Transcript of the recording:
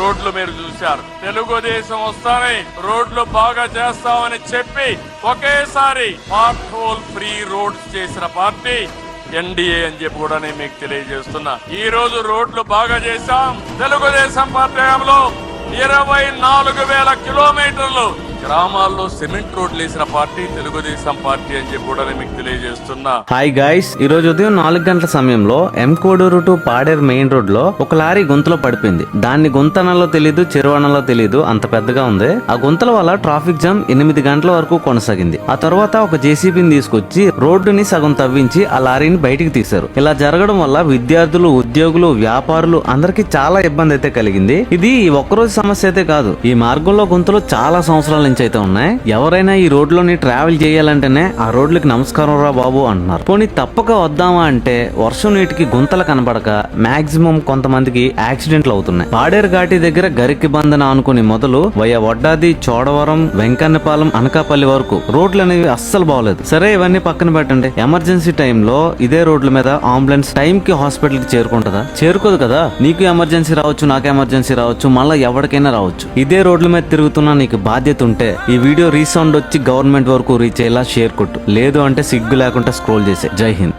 రోడ్లు మీరు చూశారు. తెలుగుదేశం వస్తానే రోడ్లు బాగా చేస్తామని చెప్పి ఒకేసారి పార్ట్ హోల్ ఫ్రీ రోడ్స్ చేసిన పార్టీ ఎన్డీఏ అని చెప్పి కూడా నేను మీకు తెలియజేస్తున్నా. ఈ రోజు రోడ్లు బాగా చేశాం. తెలుగుదేశం పార్టీ ఇరవై నాలుగు వేల కిలోమీటర్లు గ్రామాల్లో సిమెంట్ రోడ్లు వేసిన పార్టీ తెలుగుదేశం పార్టీ అని చెప్పి కూడా మీకు తెలియజేస్తున్నా. హాయ్ గైస్ ఈ రోజు ఉదయం నాలుగు గంటల సమయంలో M Koduru to Paderu main రోడ్లో ఒక లారీ గుంతలో పడిపోయింది. దాన్ని గుంతనలో తెలీదు చెరువనలో తెలీదు అంత పెద్దగా ఉంది. ఆ గుంతల వల్ల ట్రాఫిక్ జామ్ ఎనిమిది గంటల వరకు కొనసాగింది. ఆ తర్వాత ఒక జేసీబీని తీసుకొచ్చి రోడ్డుని సగం తవ్వించి ఆ లారీని బయటికి తీశారు. ఇలా జరగడం వల్ల విద్యార్థులు ఉద్యోగులు వ్యాపారులు అందరికీ చాలా ఇబ్బంది అయితే కలిగింది. ఇది ఒక్కరోజు సమస్య అయితే కాదు. ఈ మార్గంలో గుంతలు చాలా సంవత్సరాల నుంచి అయితే ఉన్నాయి. ఎవరైనా ఈ రోడ్లోని ట్రావెల్ చేయాలంటేనే ఆ రోడ్లకి నమస్కారం రా బాబు అంటున్నారు. పోనీ తప్పక వద్దామా అంటే వర్షం నీటికి గుంతలు కనబడక మాక్సిమం కొంతమందికి యాక్సిడెంట్లు అవుతున్నాయి. పాడేరు ఘాటి దగ్గర గరికి బంధన అనుకుని మొదలు వయ వడ్డాది చోడవరం వెంకన్నపాలెం అనకాపల్లి వరకు రోడ్లు అనేవి అస్సలు బాగోలేదు. సరే ఇవన్నీ పక్కన పెట్టండి. ఎమర్జెన్సీ టైంలో ఇదే రోడ్ల మీద అంబులెన్స్ టైం కి హాస్పిటల్కి చేరుకుంటుందా? చేరుకోదు కదా. నీకు ఎమర్జెన్సీ రావచ్చు నాకు ఎమర్జెన్సీ రావచ్చు మళ్ళీ ఎవరికైనా రావచ్చు. ఇదే రోడ్ల మీద తిరుగుతున్నా నీకు బాధ్యత ఉంటే ఈ వీడియో రీసౌండ్ వచ్చి గవర్నమెంట్ వరకు రీచ్ అయ్యేలా షేర్ కొట్టు. లేదు అంటే సిగ్గు లేకుండా స్క్రోల్ చేసే. జై హింద్.